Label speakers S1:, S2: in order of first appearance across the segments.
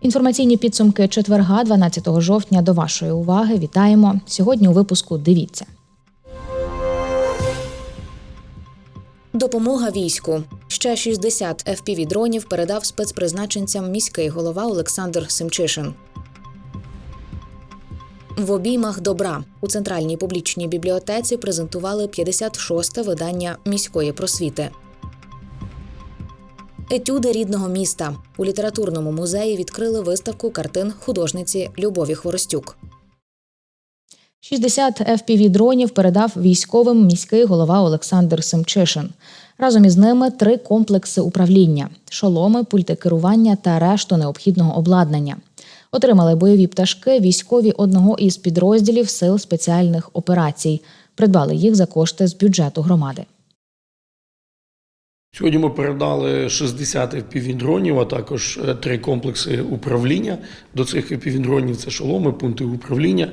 S1: Інформаційні підсумки четверга, 12 жовтня, до вашої уваги. Вітаємо сьогодні. У випуску дивіться. Допомога війську. Ще 60 fpv дронів передав спецпризначенцям міський голова Олександр Семчишин. В обіймах добра у центральній публічній бібліотеці презентували 56-те видання міської просвіти. Етюди рідного міста у літературному музеї відкрили виставку картин художниці Любові Хворостюк. 60 fpv дронів передав військовим міський голова Олександр Семчишин. Разом із ними три комплекси управління: шоломи, пульти керування та решту необхідного обладнання. Отримали бойові пташки військові одного із підрозділів сил спеціальних операцій. Придбали їх за кошти з бюджету громади.
S2: Сьогодні ми передали 60 FPV-дронів, а також е, три комплекси управління. До цих FPV-дронів це шоломи, пункти управління.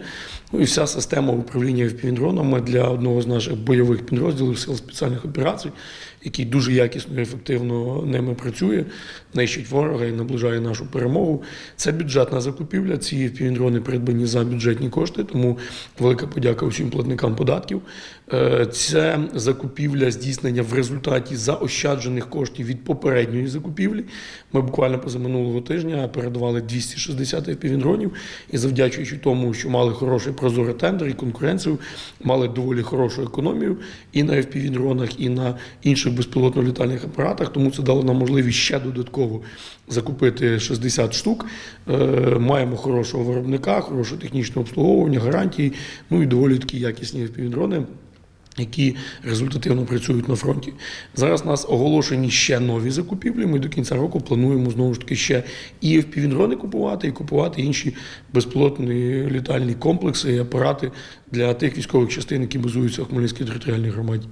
S2: Ну і вся система управління FPV-дронами для одного з наших бойових підрозділів сил спеціальних операцій, який дуже якісно і ефективно ними працює, нищить ворога і наближає нашу перемогу. Це бюджетна закупівля. Ці FPV-дрони придбані за бюджетні кошти, тому велика подяка усім платникам податків. Е, Це закупівля здійснення в результаті заощаджених коштів від попередньої закупівлі. Ми буквально позаминулого тижня передавали 260 FPV-дронів і завдячуючи тому, що мали хороший прозорий тендер і конкуренцію, мали доволі хорошу економію і на FPV-дронах, і на інших безпілотно-літальних апаратах. Тому це дало нам можливість ще додатково закупити 60 штук. Е, Маємо хорошого виробника, хороше технічне обслуговування, гарантії, ну і доволі такі якісні FPV-дрони які результативно працюють на фронті. Зараз у нас оголошені ще нові закупівлі. Ми до кінця року плануємо знову ж таки ще і FPV-дрони купувати, і купувати інші безпілотні літальні комплекси і апарати для тих військових частин, які базуються в Хмельницькій територіальній громаді.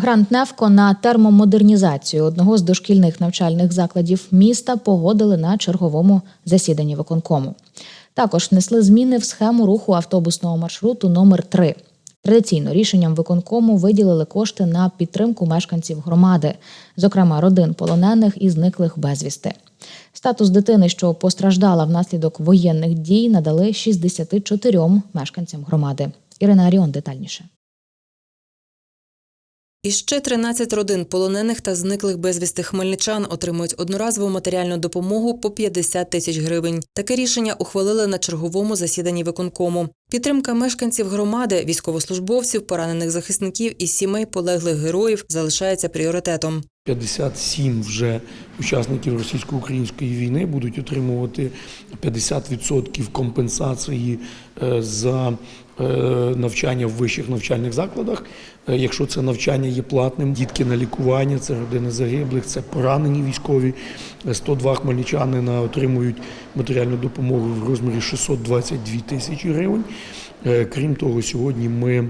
S1: Грант Невко на термомодернізацію одного з дошкільних навчальних закладів міста погодили на черговому засіданні виконкому. Також внесли зміни в схему руху автобусного маршруту номер 3 Традиційно рішенням виконкому виділили кошти на підтримку мешканців громади, зокрема родин полонених і зниклих безвісти. Статус дитини, що постраждала внаслідок воєнних дій, надали 64 мешканцям громади. Ірина Аріон детальніше.
S3: І ще 13 родин полонених та зниклих безвісти хмельничан отримують одноразову матеріальну допомогу по 50 тисяч гривень. Таке рішення ухвалили на черговому засіданні виконкому. Підтримка мешканців громади, військовослужбовців, поранених захисників і сімей полеглих героїв залишається пріоритетом.
S2: 57 вже учасників російсько-української війни будуть отримувати 50% компенсації е, за навчання в вищих навчальних закладах. Е, Якщо це навчання є платним, дітки на лікування, це родини загиблих, це поранені військові. Е, 102 хмельничанина отримують матеріальну допомогу в розмірі 622 тисячі гривень. Е, Крім того, сьогодні ми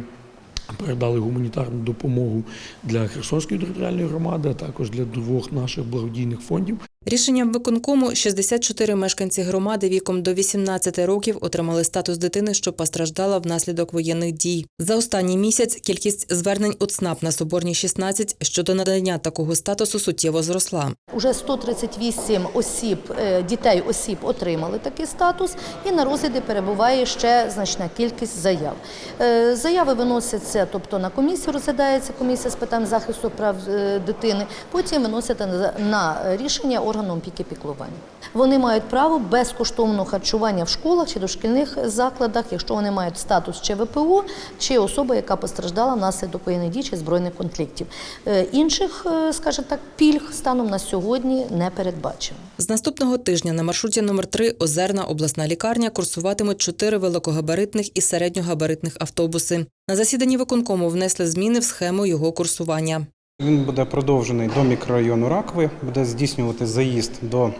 S2: Передали гуманітарну допомогу для Херсонської територіальної громади, а також для двох наших благодійних фондів.
S3: Рішенням виконкому 64 мешканці громади віком до 18 років отримали статус дитини, що постраждала внаслідок воєнних дій. За останній місяць кількість звернень у ЦНАП на Соборній 16 щодо надання такого статусу суттєво зросла.
S4: Уже 138 осіб, е, дітей осіб отримали такий статус, і на розгляді перебуває ще значна кількість заяв. Е, Заяви виносяться, тобто на комісію розглядається комісія з питань захисту прав е, дитини, потім виносяться на- рішення органу опіки піклування. Вони мають право безкоштовного харчування в школах чи дошкільних закладах, якщо вони мають статус чи ВПО, чи особа, яка постраждала внаслідок воєнних дій чи збройних конфліктів. Е, Інших, е, скажімо так, пільг станом на сьогодні не передбачено.
S3: З наступного тижня на маршруті номер 3 Озерна обласна лікарня курсуватимуть чотири великогабаритних і середньогабаритних автобуси. На засіданні виконкому внесли зміни в схему його курсування.
S5: Він буде продовжений до мікрорайону Ракови, буде здійснювати заїзд до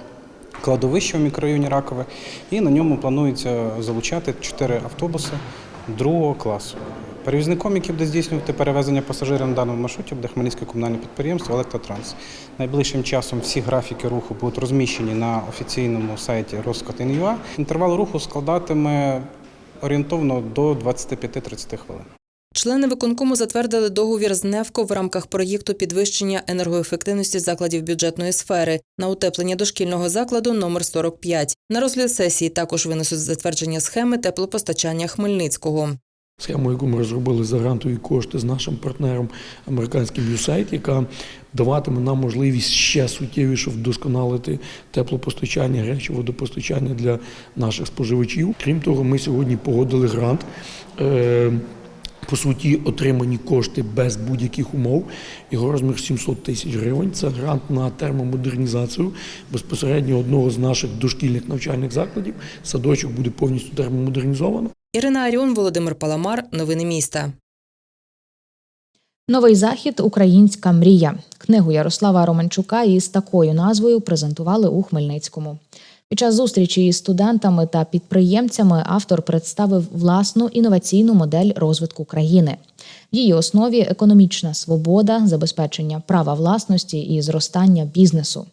S5: кладовища в мікрорайоні Ракове, і на ньому планується залучати чотири автобуси другого класу. Перевізником, який буде здійснювати перевезення пасажирів на даному маршруті, буде Хмельницьке комунальне підприємство Електротранс. Найближчим часом всі графіки руху будуть розміщені на офіційному сайті Roskot.in.ua. Інтервал руху складатиме орієнтовно до 25-30 хвилин.
S3: Члени виконкому затвердили договір з НЕВКО в рамках проєкту підвищення енергоефективності закладів бюджетної сфери на утеплення дошкільного закладу номер 45. На розгляд сесії також винесуть затвердження схеми теплопостачання Хмельницького.
S2: Схему, яку ми розробили за грантові кошти з нашим партнером американським USAID, яка даватиме нам можливість ще суттєвіше вдосконалити теплопостачання, гаряче водопостачання для наших споживачів. Крім того, ми сьогодні погодили грант. По суті, отримані кошти без будь-яких умов. Його розмір 700 тисяч гривень. Це грант на термомодернізацію безпосередньо одного з наших дошкільних навчальних закладів. Садочок буде повністю термомодернізовано.
S3: Ірина Аріон, Володимир Паламар. Новини міста.
S1: Новий захід Українська мрія. Книгу Ярослава Романчука із такою назвою презентували у Хмельницькому. Під час зустрічі із студентами та підприємцями автор представив власну інноваційну модель розвитку країни. В її основі економічна свобода, забезпечення права власності і зростання бізнесу.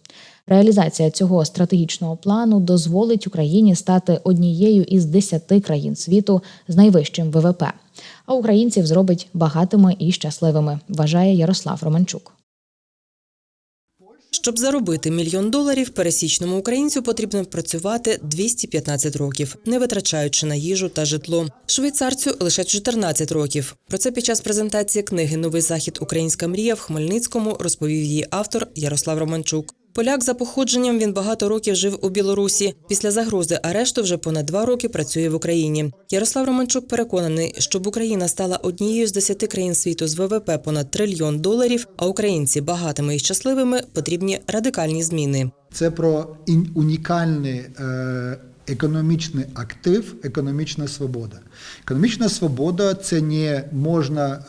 S1: Реалізація цього стратегічного плану дозволить Україні стати однією із десяти країн світу з найвищим ВВП. А українців зробить багатими і щасливими, вважає Ярослав Романчук.
S3: Щоб заробити мільйон доларів, пересічному українцю потрібно працювати 215 років, не витрачаючи на їжу та житло. Швейцарцю лише 14 років. Про це під час презентації книги Новий захід Українська мрія в Хмельницькому розповів її автор Ярослав Романчук. Поляк за походженням він багато років жив у Білорусі. Після загрози арешту вже понад два роки працює в Україні. Ярослав Романчук переконаний, щоб Україна стала однією з десяти країн світу з ВВП понад трильйон доларів, а українці багатими і щасливими потрібні радикальні зміни.
S6: Це про унікальний е, економічний актив, економічна свобода. Економічна свобода це не можна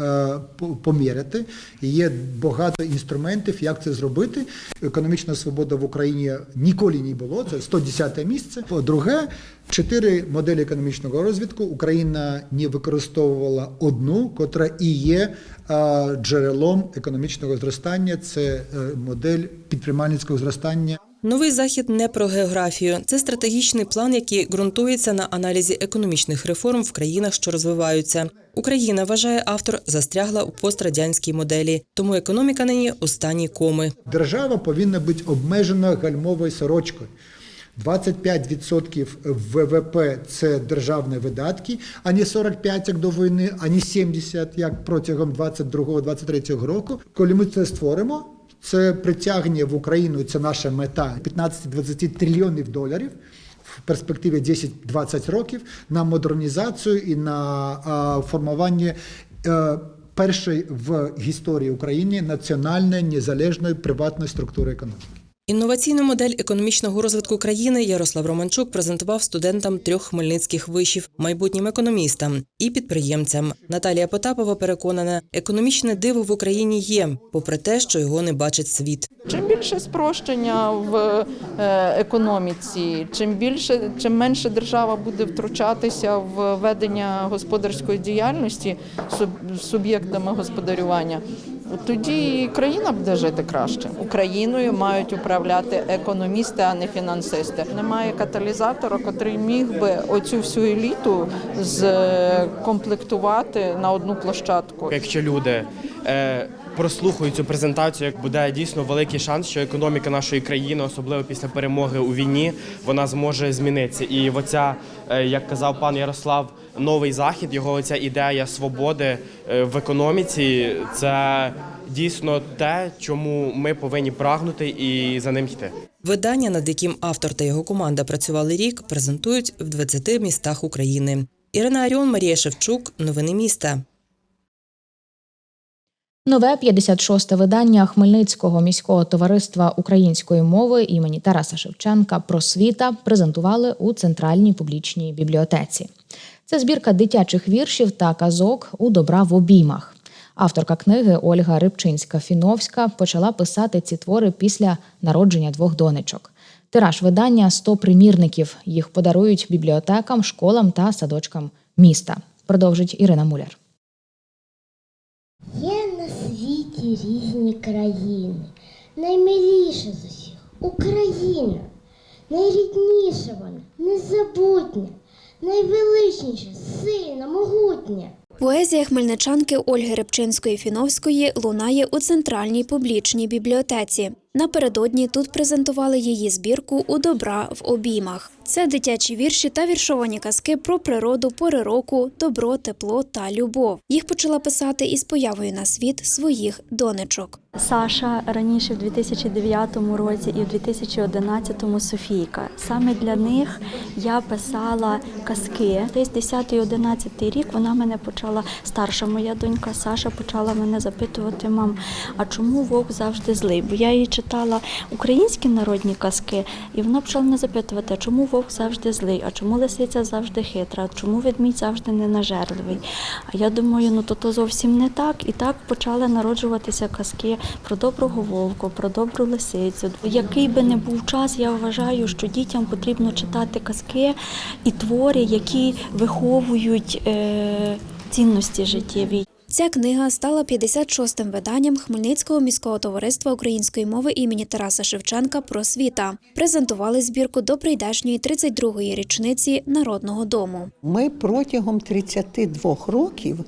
S6: е, поміряти. Є багато інструментів, як це зробити. Економічна свобода в Україні ніколи не було. Це 110 місце. По-друге, чотири моделі економічного розвитку. Україна не використовувала одну, котра і є е, джерелом економічного зростання. Це е, модель підприємницького зростання.
S3: Новий захід не про географію. Це стратегічний план, який ґрунтується на аналізі економічних реформ в країнах, що розвиваються. Україна вважає автор застрягла у пострадянській моделі, тому економіка нині у стані коми.
S6: Держава повинна бути обмежена гальмовою сорочкою. 25% ВВП це державні видатки, а не 45, як до війни, а не 70, як протягом 22-23 року. Коли ми це створимо, це притягне в Україну, це наша мета 15-20 трильйонів доларів. В перспективі 10-20 років на модернізацію і на формування е, першої в історії України національної незалежної приватної структури економіки.
S3: Інноваційну модель економічного розвитку країни Ярослав Романчук презентував студентам трьох хмельницьких вишів, майбутнім економістам і підприємцям. Наталія Потапова переконана, економічне диво в Україні є, попри те, що його не бачить світ.
S7: Чим більше спрощення в е, економіці, чим більше, чим менше держава буде втручатися в ведення господарської діяльності суб'єктами господарювання, тоді і країна буде жити краще. Україною мають управляти економісти, а не фінансисти. Немає каталізатора, котрий міг би оцю всю еліту зкомплектувати на одну площадку.
S8: Якщо люди е, прослухають цю презентацію, як буде дійсно великий шанс, що економіка нашої країни, особливо після перемоги у війні, вона зможе змінитися. І оця, е, як казав пан Ярослав, новий захід, його оця ідея свободи е, в економіці, це дійсно те, чому ми повинні прагнути і за ним йти.
S3: Видання, над яким автор та його команда працювали рік, презентують в 20 містах України. Ірина Аріон, Марія Шевчук. Новини міста.
S1: Нове 56-те видання Хмельницького міського товариства української мови імені Тараса Шевченка Просвіта презентували у центральній публічній бібліотеці. Це збірка дитячих віршів та казок у добра в обіймах. Авторка книги Ольга Рибчинська-Фіновська почала писати ці твори після народження двох донечок. Тираж видання 100 примірників. Їх подарують бібліотекам, школам та садочкам міста. Продовжить Ірина Муляр.
S9: Такі різні країни. Наймиліша з усіх Україна. Найрідніша вона, незабутня, найвеличніша, сильна, могутня.
S10: Поезія хмельничанки Ольги Репчинської-Фіновської лунає у центральній публічній бібліотеці. Напередодні тут презентували її збірку у добра в обіймах. Це дитячі вірші та віршовані казки про природу, пори року, добро, тепло та любов. Їх почала писати із появою на світ своїх донечок.
S11: Саша раніше в 2009 році і в 2011 Софійка. Саме для них я писала казки. Десь 10-11 рік вона мене почала, старша моя донька Саша почала мене запитувати, мам, а чому вовк завжди злий? Бо я їй читала українські народні казки, і вона почала мене запитувати, а чому вовк завжди злий, а чому лисиця завжди хитра, чому ведмідь завжди ненажерливий. А я думаю, ну то, то зовсім не так. І так почали народжуватися казки про доброго вовку, про добру лисицю. Який би не був час, я вважаю, що дітям потрібно читати казки і твори, які виховують е, цінності життєві.
S10: Ця книга стала 56-м виданням Хмельницького міського товариства української мови імені Тараса Шевченка «Просвіта». Презентували збірку до прийдешньої 32-ї річниці Народного дому.
S12: Ми протягом 32 років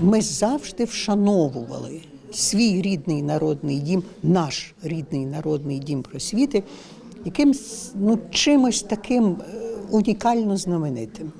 S12: ми завжди вшановували свій рідний народний дім, наш рідний народний дім просвіти, якимсь ну, чимось таким е, унікально знаменитим.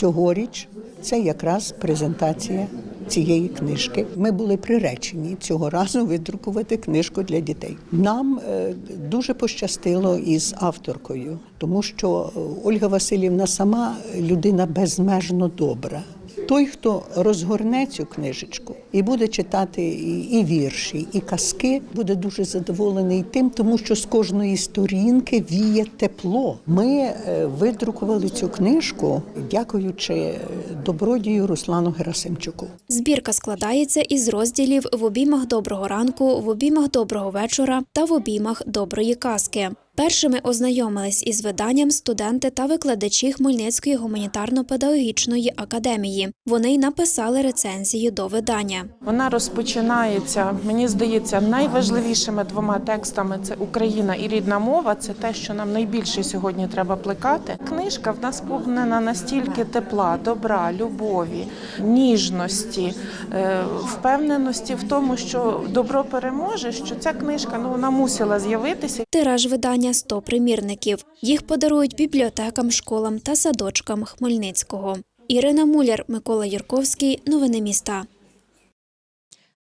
S12: Цьогоріч це якраз презентація цієї книжки. Ми були приречені цього разу видрукувати книжку для дітей. Нам е, дуже пощастило із авторкою, тому що е, Ольга Васильівна сама людина безмежно добра. Той, хто розгорне цю книжечку і буде читати і, вірші, і казки, буде дуже задоволений тим, тому що з кожної сторінки віє тепло. Ми е, видрукували цю книжку, дякуючи е, добродію Руслану Герасимчуку.
S10: Збірка складається із розділів в обіймах доброго ранку, в обіймах доброго вечора та в обіймах доброї казки. Першими ознайомились із виданням студенти та викладачі Хмельницької гуманітарно-педагогічної академії. Вони й написали рецензію до видання.
S13: Вона розпочинається, мені здається, найважливішими двома текстами це Україна і рідна мова. Це те, що нам найбільше сьогодні треба плекати. Книжка в нас сповнена настільки тепла, добра, любові, ніжності, е, впевненості в тому, що добро переможе. Що ця книжка ну вона мусила з'явитися.
S10: Тираж видання 100 примірників. Їх подарують бібліотекам, школам та садочкам Хмельницького. Ірина Муляр, Микола Юрковський. Новини міста.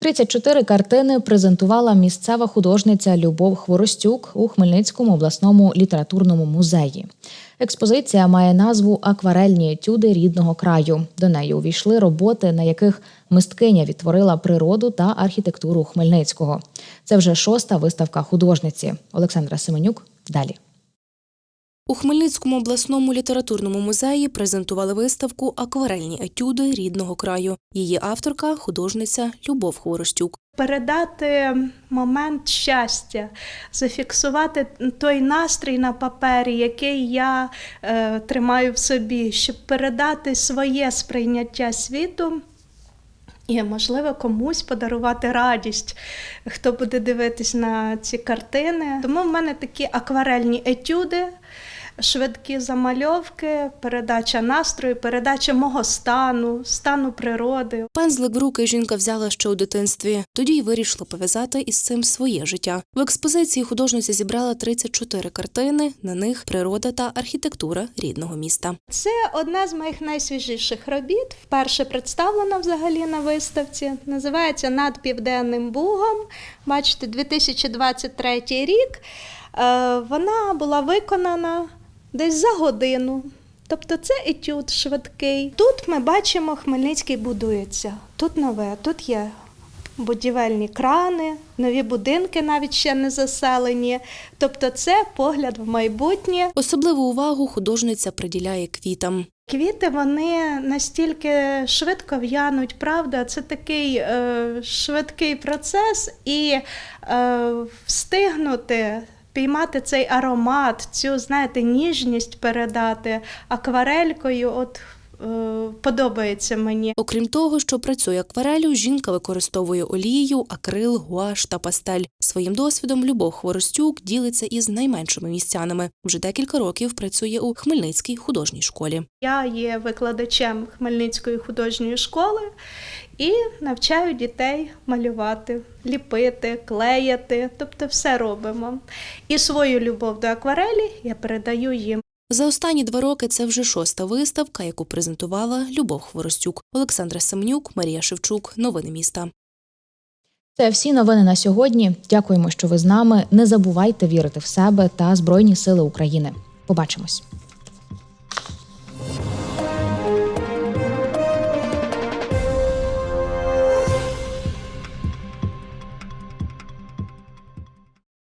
S1: 34 картини презентувала місцева художниця Любов Хворостюк у Хмельницькому обласному літературному музеї. Експозиція має назву Акварельні етюди рідного краю. До неї увійшли роботи, на яких мисткиня відтворила природу та архітектуру Хмельницького. Це вже шоста виставка художниці. Олександра Семенюк. Далі.
S14: У Хмельницькому обласному літературному музеї презентували виставку Акварельні етюди рідного краю. Її авторка художниця Любов Хворостюк.
S15: Передати момент щастя, зафіксувати той настрій на папері, який я е, тримаю в собі, щоб передати своє сприйняття світу. І, можливо, комусь подарувати радість, хто буде дивитись на ці картини. Тому в мене такі акварельні етюди, швидкі замальовки, передача настрою, передача мого стану, стану природи.
S14: Пензлик в руки жінка взяла ще у дитинстві. Тоді й вирішила пов'язати із цим своє життя. В експозиції художниця зібрала 34 картини. На них природа та архітектура рідного міста.
S15: Це одна з моїх найсвіжіших робіт. Вперше представлена взагалі на виставці. Називається Над Південним Бугом. Бачите, 2023 рік. Е, Вона була виконана десь за годину. Тобто це етюд швидкий. Тут ми бачимо, Хмельницький будується. Тут нове, тут є будівельні крани, нові будинки навіть ще не заселені. Тобто, це погляд в майбутнє.
S14: Особливу увагу художниця приділяє квітам.
S15: Квіти вони настільки швидко в'януть, правда, це такий е, швидкий процес, і е, встигнути піймати цей аромат, цю знаєте, ніжність передати акварелькою. От подобається мені.
S14: Окрім того, що працює акварелю, жінка використовує олію, акрил, гуаш та пастель. Своїм досвідом Любов Хворостюк ділиться із найменшими містянами. Вже декілька років працює у Хмельницькій художній школі.
S15: Я є викладачем Хмельницької художньої школи і навчаю дітей малювати, ліпити, клеяти, тобто все робимо. І свою любов до акварелі я передаю їм.
S14: За останні два роки це вже шоста виставка, яку презентувала Любов Хворостюк, Олександра Семнюк, Марія Шевчук. Новини міста.
S1: Це всі новини на сьогодні. Дякуємо, що ви з нами. Не забувайте вірити в себе та Збройні Сили України. Побачимось.